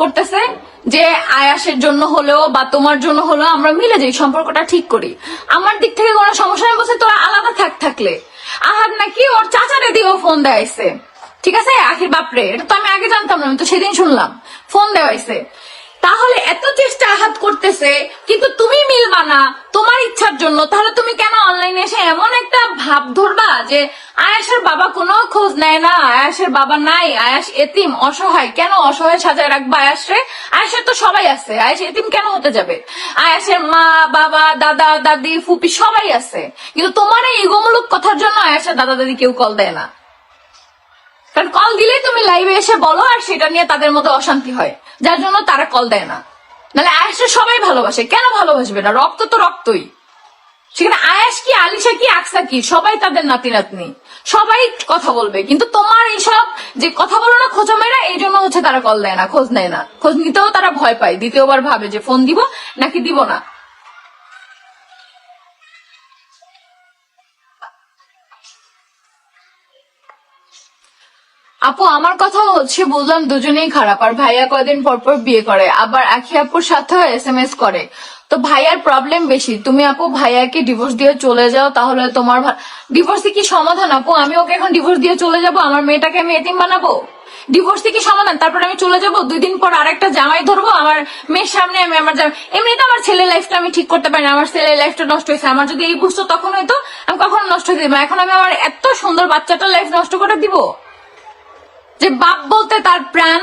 করতেছে যে আয়াসের জন্য হলেও বা তোমার জন্য হলেও আমরা মিলে যাই সম্পর্কটা ঠিক করি। আমার দিক থেকে কোনো সমস্যা বলছে তোরা আলাদা থাক থাকলে। আহার নাকি ওর চাচারে দিয়েও ফোন দেয়াইছে। ঠিক আছে? আখির বাপরে, এটা তো আমি আগে জানতাম না তো সেদিন শুনলাম। ফোন দেওয়াইছে। তাহলে এত চেষ্টা আঘাত করতেছে, কিন্তু তুমি মিলবা না তোমার ইচ্ছার জন্য, তাহলে তুমি কেন ভাব ধরবা যে আয়াসের বাবা কোনো খোঁজ নেয় না, আয়াসের বাবা নাই, আয়াস এতিম, অসহায়। কেন অসহায় সাজায় রাখবা আয়াস রে আয়াসের তো সবাই আছে। আয়াস এতিম কেন হতে যাবে? আয়াসের মা, বাবা, দাদা, দাদি, ফুপি সবাই আছে। কিন্তু তোমার এই ইগোমূলক কথার জন্য আয়াসের দাদা দাদি কেউ কল দেয় না। কারণ কল দিলেই তুমি লাইভে এসে বলো আর সেটা নিয়ে তাদের মধ্যে অশান্তি হয়। যার জন্য তারা কল দেয় না। নাহলে আয়াসে সবাই ভালোবাসে। কেন ভালোবাসবে না? রক্ত তো রক্তই। সেখানে আয়াস কি, আলিশা কি, আকসা কি? সবাই তাদের নাতি নাতনি সবাই কথা বলবে। কিন্তু তোমার এইসব যে কথা বলো না খোঁজা মেয়েরা এই জন্য হচ্ছে তারা কল দেয় না, খোঁজ নেয় না। খোঁজ নিতেও তারা ভয় পায়। দ্বিতীয়বার ভাবে যে, ফোন দিব নাকি দিব না? আপু, আমার কথা হচ্ছে বুঝলাম দুজনেই খারাপ, আর ভাইয়া কয়দিন পর পর বিয়ে করে, আবার আখি আপুর সাথেও এস এম এস করে। তো ভাইয়ার প্রবলেম বেশি। তুমি আপু ভাইয়াকে ডিভোর্স দিয়ে চলে যাও, তাহলে তোমার ডিভোর্সে কি সমাধান আপু? আমি ওকে এখন ডিভোর্স দিয়ে চলে যাব, আমার মেয়েটাকে আমি এতিম বানাবো? ডিভোর্স কি সমাধান? তারপর আমি চলে যাব, দুই দিন পর আরেকটা জামাই ধরবো, আমার মেয়ের সামনে আমি আমার জামাই এমনিতে আমার ছেলের লাইফটা আমি ঠিক করতে পারি না, আমার ছেলের লাইফটা নষ্ট হয়েছে। আমার যদি এই বুঝতো তখন হয়তো আমি কখনো নষ্ট হতে দিব এখন আমি আমার এত সুন্দর বাচ্চাটার লাইফ নষ্ট করে দিব। যে বাপ বলতে তার প্রাণ,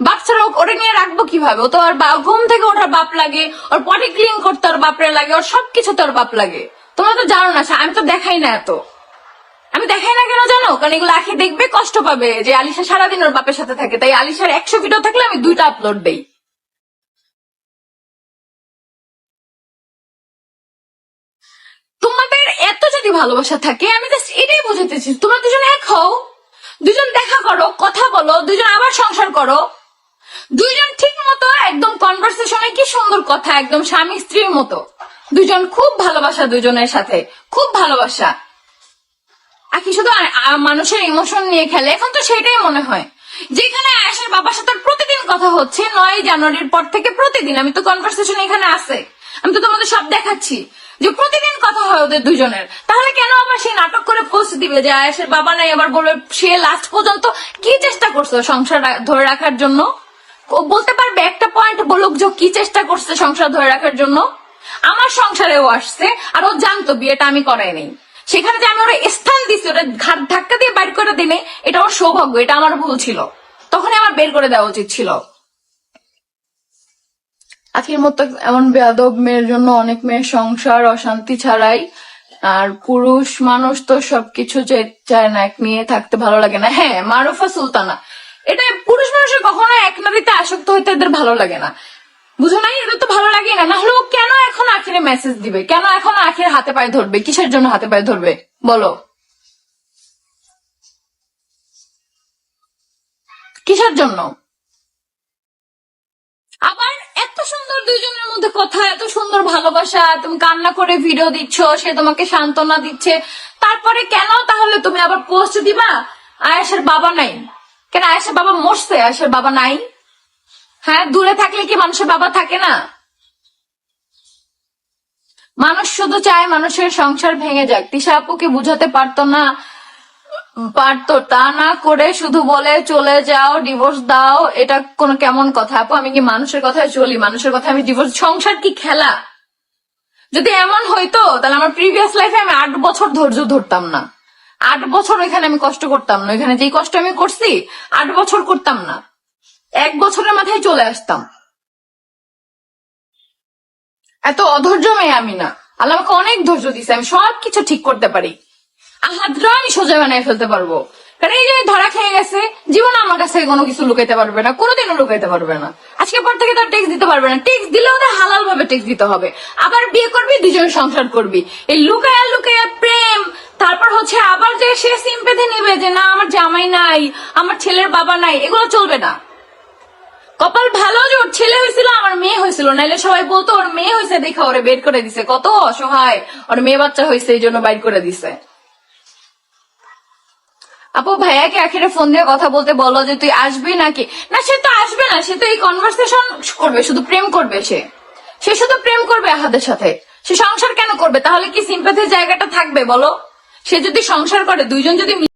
বাপ ছাড়া ও- ওরে নিয়ে রাখব কীভাবে? ও তো আর ঘুম থেকে ওঠার বাপ লাগে, ওর পটি ক্লিন করতে ওর বাপরে লাগে, ওর সবকিছু তোর বাপ লাগে। তোমরা তো জানো না আমি তো দেখাই না এত। আমি দেখাই না কেন জানো? কারণ এগুলো আখি দেখবে, কষ্ট পাবে যে আলিশা সারাদিন ওর বাপের সাথে থাকে। তাই আলিশার একশো ভিডিও থাকলে আমি দুইটা আপলোড দেই। তোমাদের এত যদি ভালোবাসা থাকে, আমি জাস্ট এটাই বুঝাতেছি তোমরা দুজন এক হও। দুজন দেখা করো, কথা বলো দুজন আবার সংসার করো। দুইজন ঠিক মতো একদম কনভারসেশনে কি সুন্দর কথা, একদম স্বামী স্ত্রীর মতো। দুজন খুব ভালোবাসা দুজনের সাথে, খুব ভালোবাসা। আকি শুধু মানুষের ইমোশন নিয়ে খেলে, এখন তো সেটাই মনে হয়। যেখানে আয়েশার বাবার সাথে প্রতিদিন কথা হচ্ছে নয় জানুয়ারির পর থেকে প্রতিদিন, আমি তো কনভারসেশন এখানে আছে। আমি তো তোমাদের সব দেখাচ্ছি। যে প্রতিদিন কথা হয় ওদের দুজনের। তাহলে কেন আবার সেই নাটক করে পোস্ট দিবে? যে আয়েশের বাবা নাই, আবার বলবে সে লাস্ট পর্যন্ত কি চেষ্টা করছে সংসার ধরে রাখার জন্য? বলতে পারবে একটা পয়েন্ট বলুক যে কি চেষ্টা করছে সংসার ধরে রাখার জন্য? আমার সংসারেও আসছে, আর ও জানতো বিয়েটা আমি করাই নেই। সেখানে যে আমি ওরা স্থান দিছি, ওটা ঘাট ধাক্কা দিয়ে বাইর করে দিনে এটা ওর সৌভাগ্য, এটা আমার ভুল ছিল। তখনই আমার বের করে দেওয়া উচিত ছিল। আজকের মতো এমন বেয়াদব মেয়ের জন্য অনেক মেয়ের সংসার অশান্তি ছাড়াই, আর পুরুষ মানুষ তো সবকিছু চায় না, এক নিয়ে থাকতে ভালো লাগে না। হ্যাঁ মারুফা সুলতানা, এটা পুরুষ মানুষের কখনো এক নারীতে আসক্ত হইতে এদের ভালো লাগে না। বুঝো নাই? এদের তো ভালো লাগে না। নাহলে কেন এখন আখিরে মেসেজ দিবে? কেন এখন আখির হাতে পায়ে ধরবে? কিসের জন্য হাতে পায়ে ধরবে? বলো। কিসের জন্য? আবার দুইজনের মধ্যে কথা, এত সুন্দর ভালোবাসা, তুমি কান্না করে ভিডিও দিচ্ছ, সে তোমাকে সান্ত্বনা দিচ্ছে। তারপরে কেন তাহলে তুমি আবার পোস্ট দিবা? আয়েশের বাবা নাই। কেন আয়েশের বাবা মরছে? আয়েশের বাবা নাই। হ্যাঁ দূরে থাকলে কি মানুষের বাবা থাকে না? মানুষ শুধু চায় মানুষের সংসার ভেঙে যাক। তিশা আপুকে বুঝাতে পারতো না পারতো। তা না করে শুধু বলে চলে যাও ডিভোর্স দাও, এটা কোনো কেমন কথা? আপু, আমি কি মানুষের কথায় চলি? মানুষের কথা আমি ডিভোর্স সংসার কি খেলা? যদি এমন হইতো, তাহলে আমার প্রিভিয়াস লাইফে আমি আট বছর ধৈর্য ধরতাম না। আট বছর ওইখানে আমি কষ্ট করতাম না। ওইখানে যেই কষ্ট আমি করছি, আট বছর করতাম না। এক বছরের মাথায় চলে আসতাম। এত অধৈর্য মেয়ে আমি না। আল্লাহ আমাকে অনেক ধৈর্য দিছে, আমি সব কিছু ঠিক করতে পারি। আহাতরা আমি সোজা বানিয়ে ফেলতে পারব। কারণ এই যে ধরা খেয়ে গেছে, জীবন আমার কাছে কোনো কিছু লুকাইতে পারবে না, কোনোদিনও লুকাইতে পারবে না। আজকে পর থেকে তার টেক্স দিতে পারবে না। টেক্স দিলে ওদের হালাল ভাবে টেক্স দিতে হবে। আবার বিয়ে করবি, দুজন সংসার করবি। এই লুকায়া লুকায়া প্রেম, তারপর হচ্ছে আবার যে সে সিম্পেথি নিবে যে, না, আমার জামাই নাই, আমার ছেলের বাবা নাই এগুলো চলবে না। কপাল ভালো যে ওর ছেলে হয়েছিল, আমার মেয়ে হয়েছিল। নাইলে সবাই বলতো, ওর মেয়ে হয়েছে, দেখা, ওরে বের করে দিছে। কত অসহায়, ওর মেয়ে বাচ্চা হয়েছে, এই জন্য বাইর করে দিছে। আপু, ভাইয়াকে আখেরে ফোন দিয়ে কথা বলতে বলো যে তুই আসবি নাকি? না, সে তো আসবে না, সে তো এই কনভার্সেশন করবে, শুধু প্রেম করবে সে। সে শুধু প্রেম করবে আহাদের সাথে। সে সংসার কেন করবে? তাহলে কি সিম্পাথির জায়গাটা থাকবে বলো? সে যদি সংসার করে, দুইজন যদি